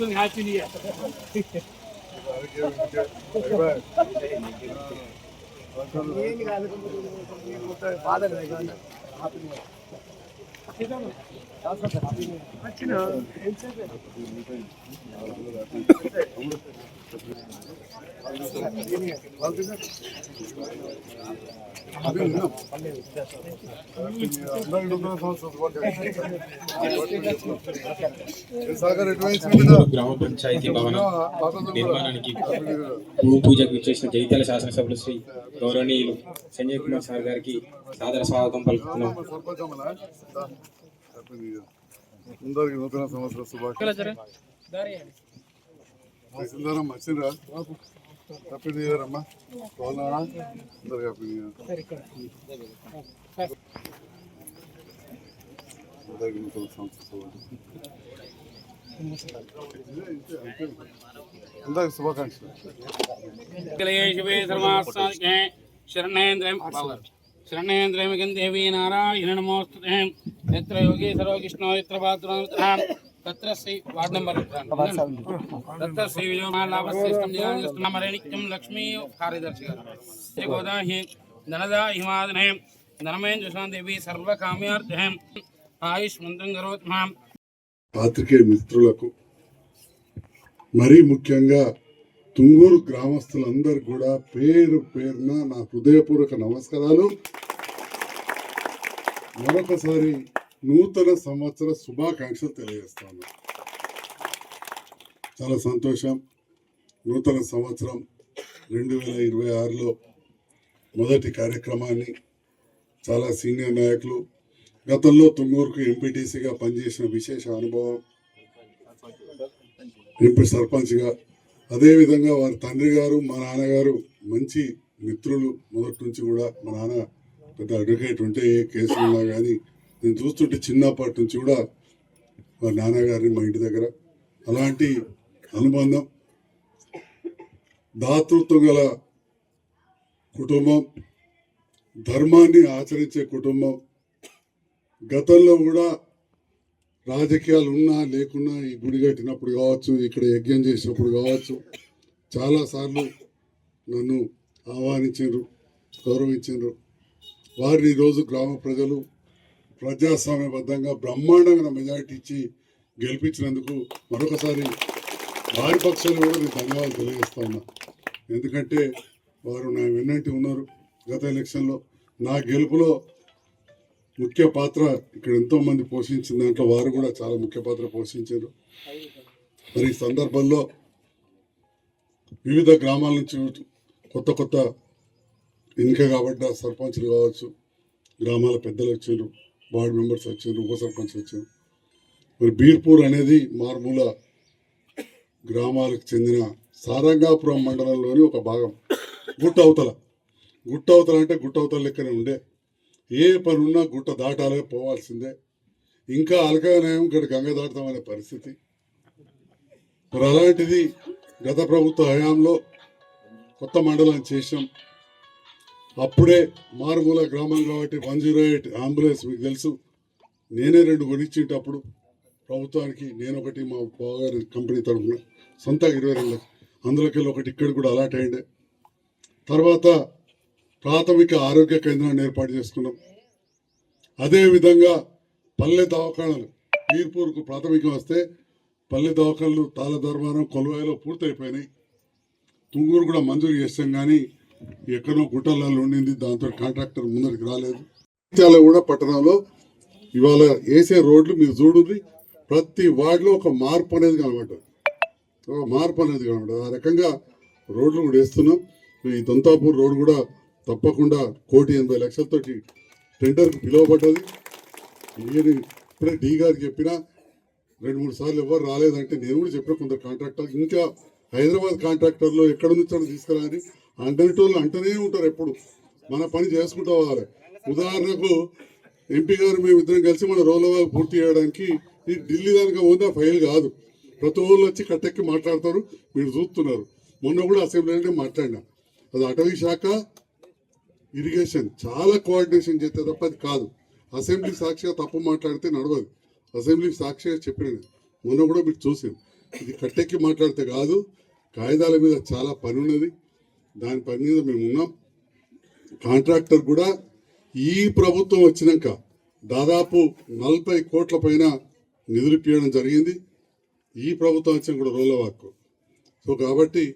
వస్తుంది happy new year గ్రామ పంచాయతీ భవన నిర్మాణానికి భూమి పూజకు విచ్చేసిన జగిత్యాల శాసనసభ్యులు శ్రీ గౌరవనీయులు సంజయ్ కుమార్ సార్ గారికి సాదర స్వాగతం పలుకుతున్నాం. అందరికి నూతన సంవత్సర శుభాకాంక్షలు. వచ్చిండ్రా హ్యాపీ న్యూ ఇయర్ అమ్మా బాగున్నారా అందరికి హ్యాపీ న్యూ ఇయర్ అందరికి నూతన సంవత్సర అందరికి శుభాకాంక్షలు. శరణేంద్రం శరణేంద్రమికం దేవీ నారాయణ నమోస్తుతే. ఎత్ర యోగేశ్వరో కృష్ణో ఎత్ర పాత్రం తత్ర శ్రీ వార్డ్ నెంబర్ తత్ర శ్రీ విజయమాలాభశ్రేష్టం జిల్లామరే నిత్యం లక్ష్మీ కార్యదర్శి గారు. గోదాహి ధనదా హిమాదనే ధనమేంద్ర దేవి సర్వకామ్యార్థం. ఆయుష్ మంత్రం కరోత్ మాం. మిత్రులకు మరీ ముఖ్యంగా తుంగూరు గ్రామస్తులందరూ కూడా పేరు పేరున నా హృదయపూర్వక నమస్కారాలు. మరొకసారి నూతన సంవత్సర శుభాకాంక్షలు తెలియజేస్తాను. చాలా సంతోషం. నూతన సంవత్సరం రెండు వేల ఇరవై ఆరులో మొదటి కార్యక్రమాన్ని చాలా సీనియర్ నాయకులు గతంలో తుంగూరుకు ఎంపీటీసీగా పనిచేసిన విశేష అనుభవం. ఎంపీ సర్పంచ్గా అదేవిధంగా వారి తండ్రి గారు మా నాన్నగారు మంచి మిత్రులు. మొదటి నుంచి కూడా మా నాన్న పెద్ద అడ్వకేట్ ఉంటే ఏ కేసులున్నా కానీ నేను చూస్తుంటే చిన్నప్పటి నుంచి కూడా మా నాన్నగారిని మా ఇంటి దగ్గర. అలాంటి అనుబంధం దాతృత్వం గల కుటుంబం ధర్మాన్ని ఆచరించే కుటుంబం. గతంలో కూడా రాజకీయాలు ఉన్నా లేకున్నా ఈ గుడి కట్టినప్పుడు కావచ్చు ఇక్కడ యజ్ఞం చేసినప్పుడు కావచ్చు చాలాసార్లు నన్ను ఆహ్వానించారు గౌరవించారు వారిని ఈరోజు గ్రామ ప్రజలు ప్రజాస్వామ్యబద్ధంగా బ్రహ్మాండంగా మెజారిటీ ఇచ్చి గెలిపించినందుకు మరొకసారి వారి పక్షాలు కూడా నేను ధన్యవాదాలు తెలియజేస్తా ఉన్నా. ఎందుకంటే వారు నా వెన్నంటి ఉన్నారు గత ఎలక్షన్లో. నా గెలుపులో ముఖ్య పాత్ర ఇక్కడ ఎంతో మంది పోషించిన దాంట్లో వారు కూడా చాలా ముఖ్య పాత్ర పోషించారు. మరి ఈ సందర్భంలో వివిధ గ్రామాల నుంచి కొత్త కొత్త ఎన్నిక కాబడ్డ సర్పంచ్లు కావచ్చు గ్రామాల పెద్దలు వచ్చారు వార్డు మెంబర్స్ వచ్చారు ఉప సర్పంచ్ వచ్చారు. మరి బీర్పూర్ అనేది మారుమూల గ్రామాలకు చెందిన సారంగాపురం మండలంలోని ఒక భాగం. గుట్ట అవతల గుట్ట అవతల అంటే గుట్ట అవతల లెక్కనే ఉండే ఏ పని ఉన్నా గుట్ట దాటాలే పోవాల్సిందే. ఇంకా అలకాయనయం ఇక్కడ గంగ దాటుతామనే పరిస్థితి. మరి అలాంటిది గత ప్రభుత్వ హయాంలో కొత్త మండలం చేసాం అప్పుడే మారుమూల గ్రామం కాబట్టి వన్ జీరో ఎయిట్ అంబులెన్స్ మీకు తెలుసు. నేనే రెండు కొనిచ్చేటప్పుడు ప్రభుత్వానికి నేను ఒకటి మా బావగారి కంపెనీ తరఫున సొంత ఇరవై రెండు లక్షలు ఒకటి ఇక్కడ కూడా అలాట్ అయ్యిండే తర్వాత ప్రాథమిక ఆరోగ్య కేంద్రాన్ని ఏర్పాటు చేసుకున్నాం. అదేవిధంగా పల్లె దవాఖానలు వీర్పూర్కు ప్రాథమికం వస్తే పల్లె దవాఖానలు తాళ దర్బారం కొలువాయిలో పూర్తయిపోయినాయి. తుంగూరు కూడా మంజూరు చేస్తాం కానీ ఎక్కడో గుట్టలలో ఉండింది దాంతో కాంట్రాక్టర్ ముందరికి రాలేదు. ఇత్యాల కూడా పట్టణంలో ఇవాళ వేసే రోడ్లు మీరు చూడండి ప్రతి వార్డులో ఒక మార్పు అనేది కనబడ్డది. ఒక మార్పు అనేది కనబడ్డది. ఆ రకంగా రోడ్లు కూడా వేస్తున్నాం. ఈ దొంతాపూర్ రోడ్ కూడా తప్పకుండా కోటి ఎనభై లక్షలతోటి టెండర్కి పిలువబడ్డది. నేను ఇప్పుడే డీ గారికి చెప్పినా రెండు మూడు సార్లు ఎవరు రాలేదంటే నేను కూడా చెప్పిన కొందరు కాంట్రాక్టర్ ఇంకా హైదరాబాద్ కాంట్రాక్టర్లో ఎక్కడ నుంచో తీసుకురాని అంటనేటోళ్ళు అంటనే ఉంటారు ఎప్పుడు. మన పని చేసుకుంటూ పోవాలి ఉదాహరణకు ఎంపీ గారు మేము ఇద్దరం కలిసి మన రోలవాగ్ పూర్తి చేయడానికి ఈ ఢిల్లీ దానికి ఉందా ఫైల్ కాదు. ప్రతి ఊళ్ళు వచ్చి కట్టెక్కి మాట్లాడతారు మీరు చూస్తున్నారు. మొన్న కూడా అసెంబ్లీలోనే మాట్లాడినా. అది అటవీ శాఖ ఇరిగేషన్ చాలా కోఆర్డినేషన్ చేస్తే తప్ప అది కాదు. అసెంబ్లీ సాక్షిగా తప్పు మాట్లాడితే నడవదు. అసెంబ్లీ సాక్షిగా చెప్పిన మొన్న కూడా మీరు చూసాను ఇది కట్టెక్కి మాట్లాడితే కాదు కాగితాల మీద చాలా పని ఉన్నది. దాని పని మీద మేము ఉన్నాం. కాంట్రాక్టర్ కూడా ఈ ప్రభుత్వం వచ్చినాక దాదాపు నలభై కోట్ల పైన నిధులు ఇప్పించడం జరిగింది. ఈ ప్రభుత్వం వచ్చిన కూడా రోల వాక్కు. సో కాబట్టి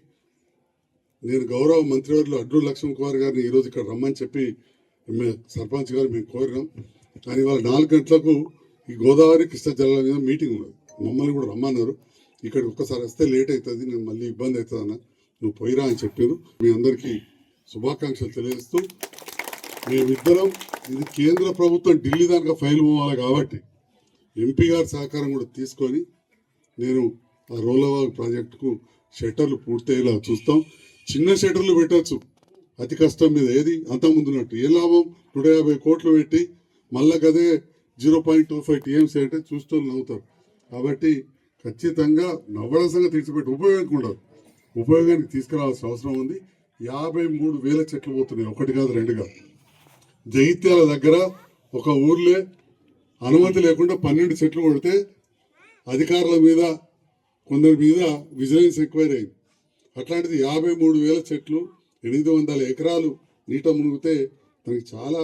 నేను గౌరవ మంత్రివర్యులు అడ్డు లక్ష్మణ్ కుమార్ గారిని ఈరోజు ఇక్కడ రమ్మని చెప్పి సర్పంచ్ గారు మేము కోరినాం. కానీ వాళ్ళ నాలుగు గంటలకు ఈ గోదావరి కృష్ణ జలాల మీద మీటింగ్ ఉన్నది. మమ్మల్ని కూడా రమ్మన్నారు. ఇక్కడికి ఒక్కసారి వస్తే లేట్ అవుతుంది నేను మళ్ళీ ఇబ్బంది అవుతుంది అన్న. నువ్వు పోయిరా అని చెప్పారు. మీ అందరికీ శుభాకాంక్షలు తెలియజేస్తూ మేమిద్దరం ఇది కేంద్ర ప్రభుత్వం ఢిల్లీ దానికి ఫైల్ పోవాలి కాబట్టి ఎంపీ గారి సహకారం కూడా తీసుకొని నేను ఆ రోలవాగ్ ప్రాజెక్టుకు షట్టర్లు పూర్తయ్యేలా చూస్తాం. చిన్న షట్టర్లు పెట్టచ్చు. అతి కష్టం మీద ఏది? అంతకుముందున్నట్టు ఏ లాభం? నూట యాభై కోట్లు పెట్టి మళ్ళా కదే zero point two five TMC అంటే చూస్తూ నవ్వుతారు. కాబట్టి ఖచ్చితంగా నవ్వడం సంగతి తీర్చిపెట్టి. ఉపయోగం ఉండదు. ఉపయోగానికి తీసుకురావాల్సిన అవసరం ఉంది. యాభై మూడు వేల చెట్లు పోతున్నాయి. ఒకటి కాదు రెండు కాదు. జైత్యాల దగ్గర ఒక ఊర్లే అనుమతి లేకుండా పన్నెండు చెట్లు కొడితే అధికారుల మీద కొందరి మీద విజిలెన్స్ ఎంక్వైరీ అయింది. అట్లాంటిది యాభై మూడు వేల చెట్లు ఎనిమిది వందల ఎకరాలు నీట మునిగితే దానికి చాలా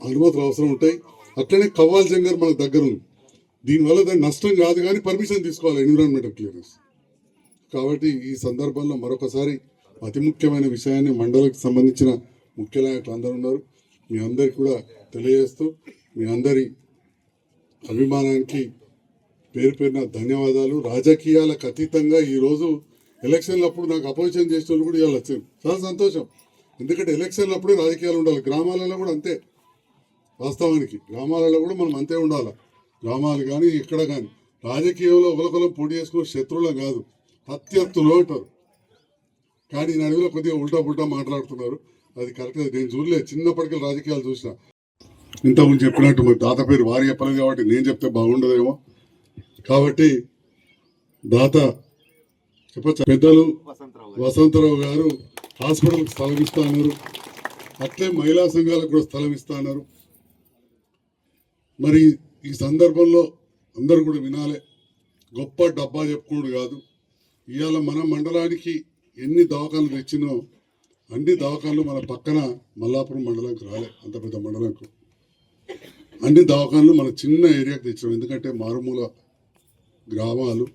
అనుమతులు అవసరం ఉంటాయి. అట్లనే కవ్వాల్ జంగర్ మన దగ్గర ఉంది దీనివల్ల దాని నష్టం కాదు కానీ పర్మిషన్ తీసుకోవాలి ఎన్విరాన్మెంటల్ క్లియరెన్స్. కాబట్టి ఈ సందర్భంలో మరొకసారి అతి ముఖ్యమైన విషయాన్ని మండలకు సంబంధించిన ముఖ్య నాయకులు అందరూ ఉన్నారు. మీ అందరికి కూడా తెలియజేస్తూ మీ అందరి అభిమానానికి పేరు పేరున ధన్యవాదాలు. రాజకీయాలకు అతీతంగా ఈరోజు ఎలక్షన్లప్పుడు నాకు అపోజిషన్ చేసిన వాళ్ళు కూడా ఇవాళ వచ్చింది చాలా సంతోషం. ఎందుకంటే ఎలక్షన్లప్పుడే రాజకీయాలు ఉండాలి. గ్రామాలలో కూడా అంతే. వాస్తవానికి గ్రామాలలో కూడా మనం అంతే ఉండాలి. గ్రామాలు కానీ ఇక్కడ కానీ రాజకీయంలో ఒకరికొలం పోటీ చేసుకుని శత్రువులం కాదు. ప్రత్యర్థులు అంటారు. కానీ ఈ నడుగులో కొద్దిగా ఉల్టా పుల్టా మాట్లాడుతున్నారు. అది కరెక్ట్ నేను చూడలేదు చిన్నప్పటికీ రాజకీయాలు చూసిన. ఇంతకుముందు చెప్పినట్టు మరి తాత పేరు వారు చెప్పలేదు కాబట్టి నేను చెప్తే బాగుండదేమో. కాబట్టి దాత చెప్పచ్చా? పెద్దలు వసంతరావు గారు హాస్పిటల్కి స్థలం ఇస్తాన్నారు అట్లే మహిళా సంఘాలకు కూడా స్థలం ఇస్తాన్నారు మరి ఈ సందర్భంలో అందరూ కూడా వినాలే. గొప్ప డబ్బా చెప్పుకోడు కాదు. ఇవాళ మన మండలానికి ఎన్ని దవాఖాలు తెచ్చినో అన్ని దవాఖాలు మన పక్కన మల్లాపురం మండలానికి రాలే అంత పెద్ద మండలంకు అన్ని దవాఖాలు మన చిన్న ఏరియాకి తెచ్చినాం. ఎందుకంటే మారుమూల గ్రామాలు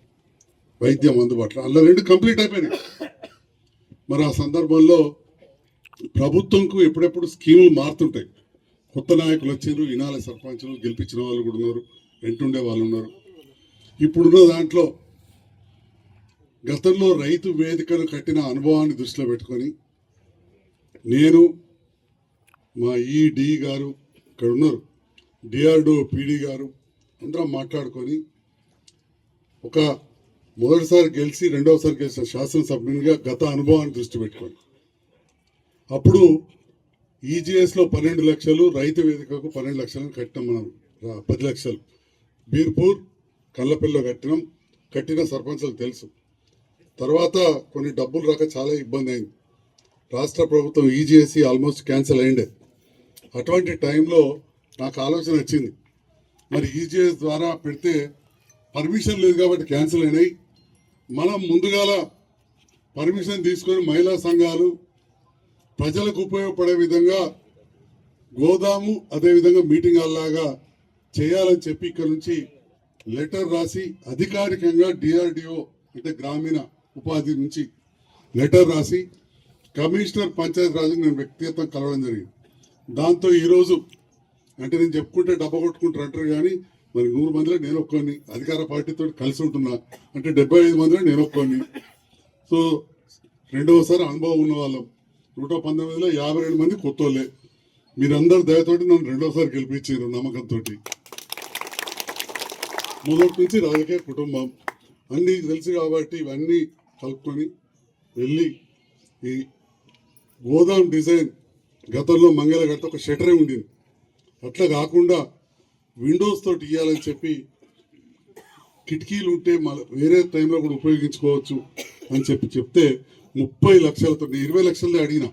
వైద్యం అందుబాటులో. అందులో రెండు కంప్లీట్ అయిపోయినాయి. మరి ఆ సందర్భంలో ప్రభుత్వంకు ఎప్పుడెప్పుడు స్కీములు మారుతుంటాయి. కొత్త నాయకులు వచ్చారు ఇనాల సర్పంచులు గెలిపించిన వాళ్ళు కూడా ఉన్నారు వెంటుండే వాళ్ళు ఉన్నారు. ఇప్పుడున్న దాంట్లో గతంలో రైతు వేదికను కట్టిన అనుభవాన్ని దృష్టిలో పెట్టుకొని నేను మా ఈడి గారు ఇక్కడ ఉన్నారు డిఆర్డో పీడీ గారు అందరం మాట్లాడుకొని ఒక మొదటిసారి గెలిచి రెండవసారి గెలిచిన శాసనసభ్యునిగా గత అనుభవాన్ని దృష్టి పెట్టుకోండి. అప్పుడు ఈజీఎస్లో పన్నెండు లక్షలు రైతు వేదికకు పన్నెండు లక్షలను కట్టినాం మనం పది లక్షలు. బీర్పూర్ కళ్ళపల్లిలో కట్టినాం. కట్టిన సర్పంచులకు తెలుసు. తర్వాత కొన్ని డబ్బులు రాక చాలా ఇబ్బంది అయింది. రాష్ట్ర ప్రభుత్వం ఈజీఎస్సి ఆల్మోస్ట్ క్యాన్సిల్ అయిండే అటువంటి టైంలో నాకు ఆలోచన వచ్చింది. మరి ఈజీఎస్ ద్వారా పెడితే పర్మిషన్ లేదు కాబట్టి క్యాన్సిల్ అయినాయి. మనం ముందుగాల పర్మిషన్ తీసుకొని మహిళా సంఘాలు ప్రజలకు ఉపయోగపడే విధంగా గోదాము అదేవిధంగా మీటింగ్ హాల్లాగా చేయాలని చెప్పి ఇక్కడ నుంచి లెటర్ రాసి అధికారికంగా డిఆర్డిఓ అంటే గ్రామీణ ఉపాధి నుంచి లెటర్ రాసి కమిషనర్ పంచాయత్ రాజు నేను వ్యక్తిగతం కలవడం జరిగింది. దాంతో ఈరోజు అంటే నేను చెప్పుకుంటే డబ్బా కొట్టుకుంటారు అంటారు కానీ మరి నూరు మందిలో నేను ఒక్కొని అధికార పార్టీతో కలిసి ఉంటున్నా. అంటే డెబ్బై ఐదు మందిలో నేను ఒక్కొని సో రెండవసారి అనుభవం ఉన్న వాళ్ళం. నూట పంతొమ్మిదిలో యాభై రెండు మంది కొత్తోళ్ళే. మీరందరు దయతోటి నన్ను రెండోసారి గెలిపించారు నమ్మకంతో మొదటి నుంచి రాజకీయ కుటుంబం. అన్నీ తెలుసు కాబట్టి ఇవన్నీ కలుపుకొని వెళ్ళి ఈ గోదాం డిజైన్ గతంలో మంగళగట్ట ఒక షటరే ఉండింది. అట్లా కాకుండా విండోస్ తోటి ఇవ్వాలని చెప్పి కిటికీలు ఉంటే మళ్ళీ వేరే టైంలో కూడా ఉపయోగించుకోవచ్చు అని చెప్పి చెప్తే ముప్పై లక్షలతో ఇరవై లక్షలదే అడిగిన.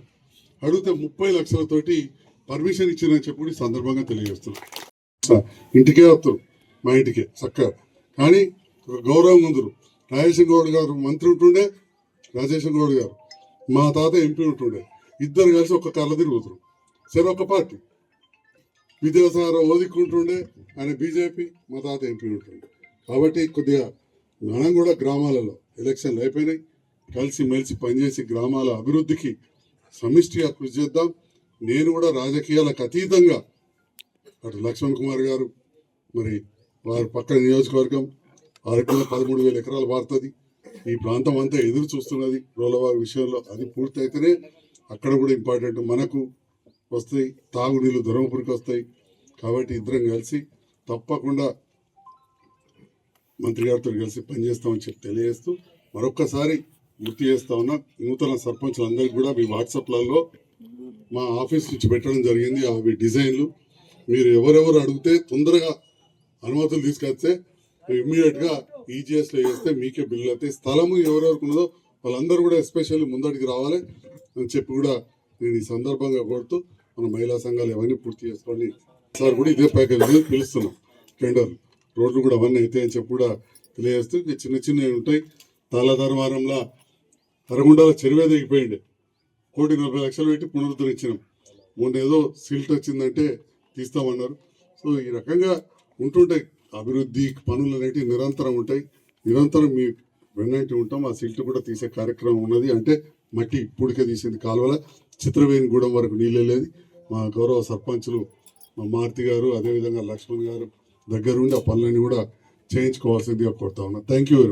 అడిగితే ముప్పై లక్షలతోటి పర్మిషన్ ఇచ్చిందని చెప్పి సందర్భంగా తెలియజేస్తున్నాను ఇంటికే వస్తారు మా ఇంటికే చక్కగా. కానీ ఒక గౌరవం ఉందరు. రాజేశ్వర గౌడ్ గారు మంత్రి ఉంటుండే రాజేశ్వర గౌడ్ గారు. మా తాత ఎంపీ ఉంటుండే. ఇద్దరు కలిసి ఒక కళ్ళ తిరుగుతారు సరే ఒక పార్టీ. విద్యాసాగర్ ఓదిక్కుంటుండే ఆయన బీజేపీ మా తాత ఎంపీ ఉంటుండే. కాబట్టి కొద్దిగా మనం కూడా గ్రామాలలో ఎలక్షన్లు అయిపోయినాయి. కలిసి మెలిసి పనిచేసి గ్రామాల అభివృద్ధికి సమిష్టిగా కృషి చేద్దాం. నేను కూడా రాజకీయాలకు అతీతంగా అటు లక్ష్మణ్ కుమార్ గారు మరి వారి పక్కన నియోజకవర్గం అరకుల పదమూడు వేల ఎకరాలు పారుతుంది ఈ ప్రాంతం అంతా ఎదురు చూస్తున్నది. రోలవాగ్ విషయంలో అది పూర్తయితేనే అక్కడ కూడా ఇంపార్టెంట్ మనకు వస్తాయి తాగునీళ్ళు ధర్మపురికి వస్తాయి. కాబట్టి ఇద్దరం కలిసి తప్పకుండా మంత్రి గారితో కలిసి పనిచేస్తామని చెప్పి తెలియజేస్తూ మరొక్కసారి గుర్తు చేస్తా ఉన్నా నూతన సర్పంచులందరికీ కూడా మీ వాట్సాప్లలో మా ఆఫీస్ నుంచి పెట్టడం జరిగింది. అవి డిజైన్లు. మీరు ఎవరెవరు అడిగితే తొందరగా అనుమతులు తీసుకొస్తే ఇమ్మీడియట్గా ఈజీఎస్లో చేస్తే మీకే బిల్లు అవుతాయి స్థలము ఎవరెవరికి ఉన్నదో వాళ్ళందరూ కూడా ఎస్పెషల్లీ ముందడికి రావాలి అని చెప్పి కూడా నేను ఈ సందర్భంగా కోరుతూ మన మహిళా సంఘాలు ఇవన్నీ పూర్తి చేసుకోండి సార్ కూడా ఇదే ప్యాకేజ్ పిలుస్తున్నాం. టెండర్ రోడ్లు కూడా అవన్నీ అయితే అని చెప్పి కూడా తెలియజేస్తూ చిన్న చిన్నవి ఉంటాయి. తాళధర్మారంలో అరగుండాల చెరువే దిగిపోయింది కోటి నలభై లక్షలు పెట్టి పునరుద్ధరించినాం మొన్న ఏదో సిల్ట్ వచ్చిందంటే తీస్తామన్నారు. సో ఈ రకంగా ఉంటుంటాయి. అభివృద్ధి పనులు అనేటివి నిరంతరం ఉంటాయి. నిరంతరం మీ వెన్నంటి ఉంటాం. ఆ సిల్ట్ కూడా తీసే కార్యక్రమం ఉన్నది. అంటే మట్టి ఇప్పుడికే తీసింది కాలువల. చిత్రవేణి గూడెం వరకు నీళ్ళు వెళ్ళేది. మా గౌరవ సర్పంచులు మా మారుతి గారు అదేవిధంగా లక్ష్మణ్ గారు దగ్గరుండి ఆ పనులన్నీ కూడా చేయించుకోవాల్సిందిగా కోరుతా ఉన్నా. Thank you